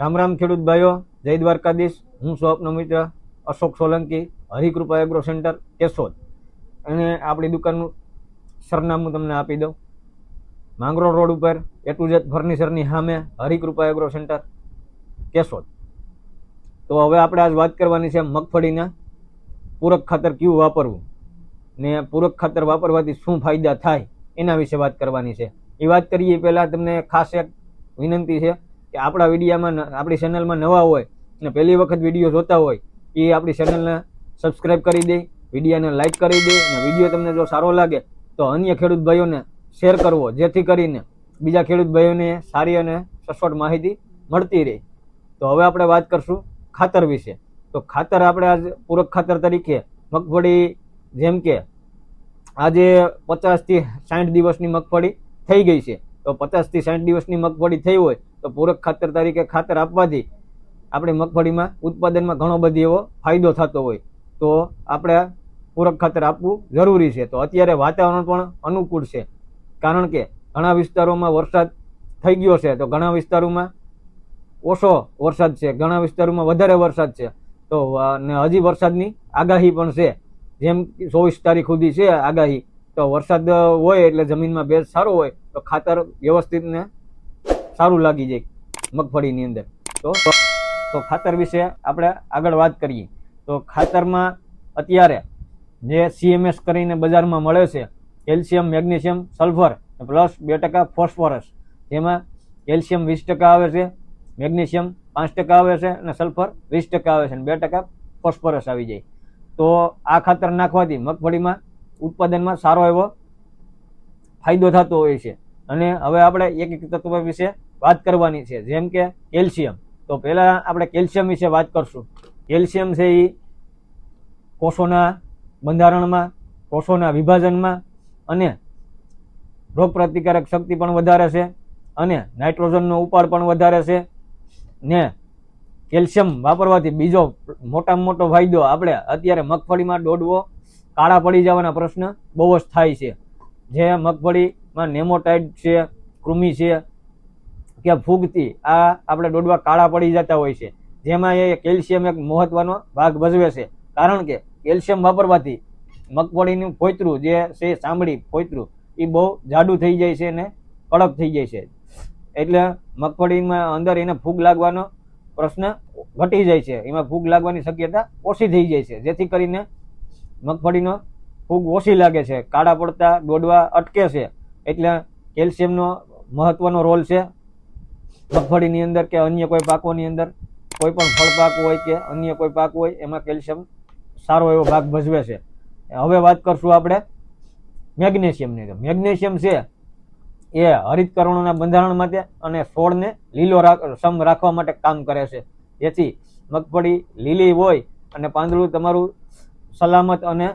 રામ રામ ખેડૂત ભાઈઓ, જય દ્વારકાધીશ. હું સ્વપ્ન મિત્ર અશોક સોલંકી હરિકૃપા એગ્રો સેન્ટર, કેશોદ. અને આપણી દુકાનનું સરનામું તમને આપી દઉં. માંગરોળ રોડ ઉપર, એ ટુ ઝેડ ફર્નિચરની સામે હરિકૃપા એગ્રો સેન્ટર, કેશોદ. તો હવે આપણે આજ વાત કરવાની છે મગફળીના પૂરક ખાતર કયું વાપરવું ને પૂરક ખાતર વાપરવાથી શું ફાયદા થાય એના વિશે વાત કરવાની છે. એ વાત કરીએ પહેલાં તમને ખાસ એક વિનંતી છે. કે આપણા વિડીયામાં આપણી ચેનલમાં નવા હોય અને પહેલી વખત વીડિયો જોતા હોય, એ આપણી ચેનલને સબસ્ક્રાઈબ કરી દે, વિડીયાને લાઇક કરી દે અને વીડિયો તમને જો સારો લાગે, તો અન્ય ખેડૂત ભાઈઓને શેર કરવો, જેથી કરીને બીજા ખેડૂત ભાઈઓને સારી અને સચોટ માહિતી મળતી રહે. તો હવે આપણે વાત કરશું ખાતર વિશે. તો ખાતર આપણે આજ પૂરક ખાતર તરીકે મગફળી, જેમ કે આજે પચાસથી સાઠ દિવસની મગફળી થઈ ગઈ છે. તો પચાસથી સાઠ દિવસની મગફળી થઈ હોય તો પૂરક ખાતર તરીકે ખાતર આપવાથી આપણી મગફળીમાં ઉત્પાદનમાં ઘણો બધી એવો ફાયદો થતો હોય. તો આપણે પૂરક ખાતર આપવું જરૂરી છે. તો અત્યારે વાતાવરણ પણ અનુકૂળ છે. કારણ કે ઘણા વિસ્તારોમાં વરસાદ થઈ ગયો છે. તો ઘણા વિસ્તારોમાં ઓછો વરસાદ છે. ઘણા વિસ્તારોમાં વધારે વરસાદ છે. તો ને હજી વરસાદની આગાહી પણ છે. જેમ ચોવીસ તારીખ સુધી છે આગાહી. તો વરસાદ હોય એટલે જમીનમાં ભેજ સારો હોય. તો ખાતર વ્યવસ્થિત ને સારું લાગી જાય મગફળીની અંદર. તો તો ખાતર વિશે આપણે આગળ વાત કરીએ. તો ખાતરમાં અત્યારે જે સીએમએસ કરીને બજારમાં મળે છે, કેલ્શિયમ, મેગ્નેશિયમ, સલ્ફર પ્લસ બે ટકા ફોસ્ફરસ. જેમાં કેલ્શિયમ વીસ ટકા આવે છે, મેગ્નેશિયમ પાંચ ટકા આવે છે અને સલ્ફર વીસ ટકા આવે છે અને બે ટકા ફોસ્ફરસ આવી જાય. તો આ ખાતર નાખવાથી મગફળીમાં ઉત્પાદનમાં સારો એવો ફાયદો થતો હોય છે. અને હવે આપણે એક એક તત્વ વિશે વાત કરવાની છે. જેમ કે કેલ્શિયમ. તો પહેલાં આપણે કેલ્શિયમ વિશે વાત કરશું. કેલ્શિયમ છે એ કોષોના બંધારણમાં, કોષોના વિભાજનમાં અને રોગ પ્રતિકારક શક્તિ પણ વધારે છે અને નાઇટ્રોજનનો ઉપાડ પણ વધારે છે. ને કેલ્શિયમ વાપરવાથી બીજો મોટામાં મોટો ફાયદો આપણે અત્યારે મગફળીમાં દોડવો કાળા પડી જવાના પ્રશ્ન બહુ જ થાય છે. જે મગફળીમાં નેમોટાઇડ છે, કૃમિ છે કે ફૂગથી આ આપણે દોડવા કાળા પડી જતા હોય છે. જેમાં એ કેલ્શિયમ એક મહત્વનો ભાગ ભજવે છે. કારણ કે કેલ્શિયમ વાપરવાથી મગફળીનું ફોતરું જે છે ચામડી ફોતરું એ બહુ જાડું થઈ જાય છે અને કડક થઈ જાય છે. એટલે મગફળીમાં અંદર એને ફૂગ લાગવાનો પ્રશ્ન ઘટી જાય છે. એમાં ફૂગ લાગવાની શક્યતા ઓછી થઈ જાય છે. જેથી કરીને મગફળીનો ફૂગ ઓછી લાગે છે. કાળા પડતા દોડવા અટકે છે. એટલે કેલ્શિયમનો મહત્વનો રોલ છે. મગફળીની અંદર કે અન્ય કોઈ પાકોની અંદર, કોઈ પણ ફળ પાક હોય કે અન્ય કોઈ પાક હોય, એમાં કેલ્શિયમ સારો એવો ભાગ ભજવે છે. હવે વાત કરશું આપણે મેગ્નેશિયમની તો મેગ્નેશિયમ છે એ હરિતકરણોના બંધારણ માટે અને છોડને લીલો સમ રાખવા માટે કામ કરે છે. જેથી મગફળી લીલી હોય અને પાંદડું તમારું સલામત અને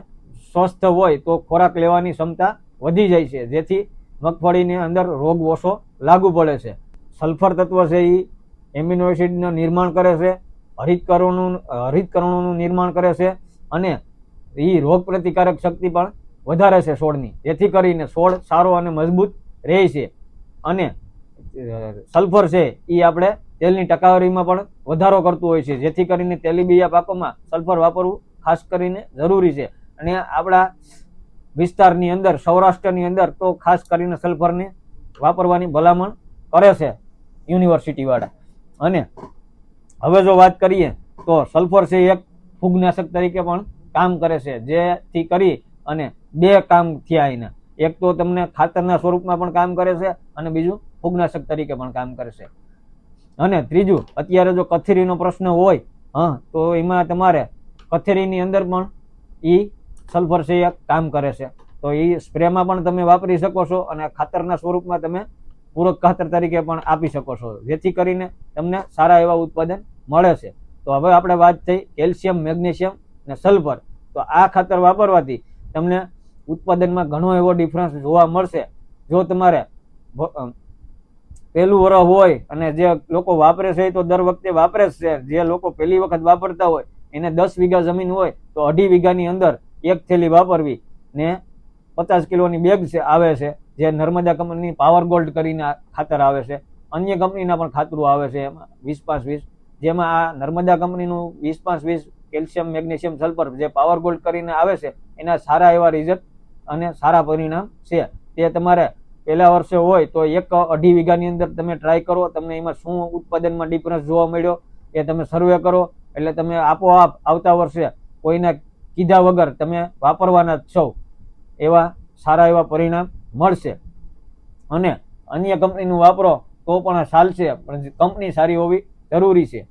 સ્વસ્થ હોય તો ખોરાક લેવાની ક્ષમતા વધી જાય છે. જેથી મગફળીની અંદર રોગ ઓછો લાગુ પડે છે. સલ્ફર તત્વ છે એ એમિનો એસિડનું નિર્માણ કરે છે હરિતકરણોનું હરિતકરણોનું નિર્માણ કરે છે, અને એ રોગ પ્રતિકારક શક્તિ પણ વધારે છે છોડની જેથી કરીને છોડ સારો અને મજબૂત રહે છે. અને સલ્ફર છે એ આપણે તેલની ટકાવારીમાં પણ વધારો કરતું હોય છે. જેથી કરીને તેલીબિયા પાકોમાં સલ્ફર વાપરવું ખાસ કરીને જરૂરી છે. અને આપણા વિસ્તારની અંદર, સૌરાષ્ટ્રની અંદર તો ખાસ કરીને સલ્ફરને વાપરવાની ભલામણ કરે છે. યુનિવર્સિટીવાળા અને હવે જો વાત કરીએ તો સલ્ફર છે એક ફૂગનાશક તરીકે પણ કામ કરે છે, જેથી કરી અને બે કામ થયા એના. એક તો તમને ખાતરના સ્વરૂપમાં પણ કામ કરે છે અને બીજું ફૂગનાશક તરીકે પણ કામ કરે છે. અને ત્રીજું, અત્યારે જો કથેરીનો પ્રશ્ન હોય, હા, તો એમાં તમારે કથેરીની અંદર પણ એ સલ્ફર છે કામ કરે છે. તો એ સ્પ્રેમાં પણ તમે વાપરી શકો છો અને ખાતરના સ્વરૂપમાં તમે પૂરક ખાતર તરીકે પણ આપી શકો છો. જેથી કરીને તમને સારા એવા ઉત્પાદન મળે છે. તો હવે આપણે વાત થઈ કેલ્શિયમ, મેગ્નેશિયમ અને સલ્ફર. તો આ ખાતર વાપરવાથી તમને ઉત્પાદનમાં ઘણો એવો ડિફરન્સ જોવા મળશે. જો તમારે પહેલું વરસ હોય અને જે લોકો વાપરે છે તો દર વખતે વાપરે છે. જે લોકો પહેલી વખત વાપરતા હોય એને દસ વીઘા જમીન હોય તો અઢી વીઘાની અંદર એક થેલી વાપરવી ને પચાસ કિલોની બેગ છે, આવે છે. જે નર્મદા કંપનીની પાવર ગોલ્ડ કરીને ખાતર આવે છે, અન્ય કંપનીના પણ ખાતરું આવે છે એમાં, વીસ પાંચ વીસ. જેમાં આ નર્મદા કંપનીનું વીસ પાંચ વીસ કેલ્શિયમ, મેગ્નેશિયમ સલ્ફર જે પાવર ગોલ્ડ કરીને આવે છે, એના સારા એવા રિઝલ્ટ અને સારા પરિણામ છે. તે તમારે પહેલા વર્ષે હોય તો એક અઢી વીઘાની અંદર તમે ટ્રાય કરો, તમને એમાં શું ઉત્પાદનમાં ડિફરન્સ જોવા મળ્યો, એ તમે સર્વે કરો. એટલે તમે આપોઆપ આવતા વર્ષે કોઈના કીધા વગર તમે વાપરવાના છો, એવા સારા એવા પરિણામ મળશે. અને અન્ય કંપનીનું વાપરો તો પણ ચાલશે, પણ કંપની સારી હોવી જરૂરી છે.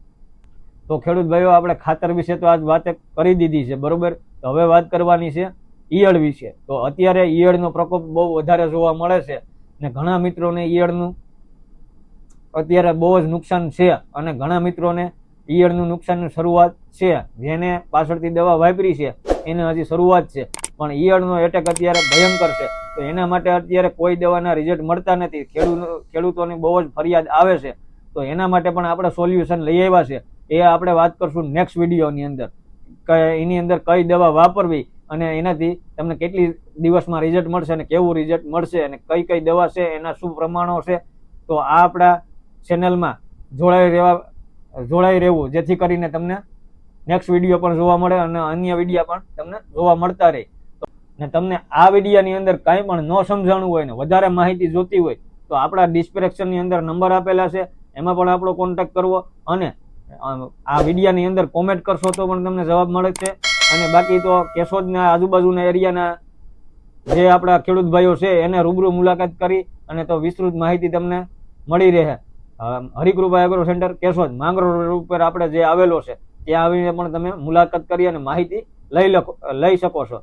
તો ખેડૂત ભાઈઓ, આપણે ખાતર વિશે તો આજ વાત કરી દીધી છે, બરોબર? તો હવે વાત કરવાની છે ઈયળ વિશે. તો અત્યારે ઈયળનો પ્રકોપ બહુ વધારે જોવા મળે છે ને ઘણા મિત્રોને ઈયળનું અત્યારે બહુ જ નુકસાન છે અને ઘણા મિત્રોને ઈયળનું નુકસાનની શરૂઆત છે. જેને પાછળથી દવા વાપરી છે, એને હજી શરૂઆત છે. પણ ઈયળનો એટેક અત્યારે ભયંકર છે. તો એના માટે અત્યારે કોઈ દવાના રિઝલ્ટ મળતા નથી. ખેડૂત ખેડૂતોની બહુ જ ફરિયાદ આવે છે. તો એના માટે પણ આપણે સોલ્યુશન લઈ આવ્યા છે. એ આપણે વાત કરશું નેક્સ્ટ વિડીયોની અંદર. એની અંદર કઈ દવા વાપરવી અને એનાથી તમને કેટલી દિવસમાં રિઝલ્ટ મળશે અને કેવું રિઝલ્ટ મળશે અને કઈ કઈ દવા છે, એના શું પ્રમાણો છે. તો આ આપણા ચેનલમાં જોડાઈ રહેવા, જોડાઈ રહેવું. જેથી કરીને તમને નેક્સ્ટ વીડિયો પણ જોવા મળે અને અન્ય વીડિયો પણ તમને જોવા મળતા રહે. ને તમને આ વિડીયાની અંદર કાંઈ પણ ન સમજાણું હોય ને વધારે માહિતી જોતી હોય, તો આપણા ડિસ્ક્રિપ્શનની અંદર નંબર આપેલા છે, એમાં પણ આપણો કોન્ટેક્ટ કરવો અને આ વિડીયાની અંદર કોમેન્ટ કરશો તો પણ તમને જવાબ મળે છે. અને બાકી તો કેશોદના આજુબાજુના એરિયાના જે આપણા ખેડૂત ભાઈઓ છે, એને રૂબરૂ મુલાકાત કરી અને તો વિસ્તૃત માહિતી તમને મળી રહે. Harikrupa agro centre, Keshod Mangrol road ઉપર આપણે જે આવેલો છે, ત્યાં આવીને પણ તમે મુલાકાત કરી અને માહિતી લઈ લખો, લઈ શકો છો.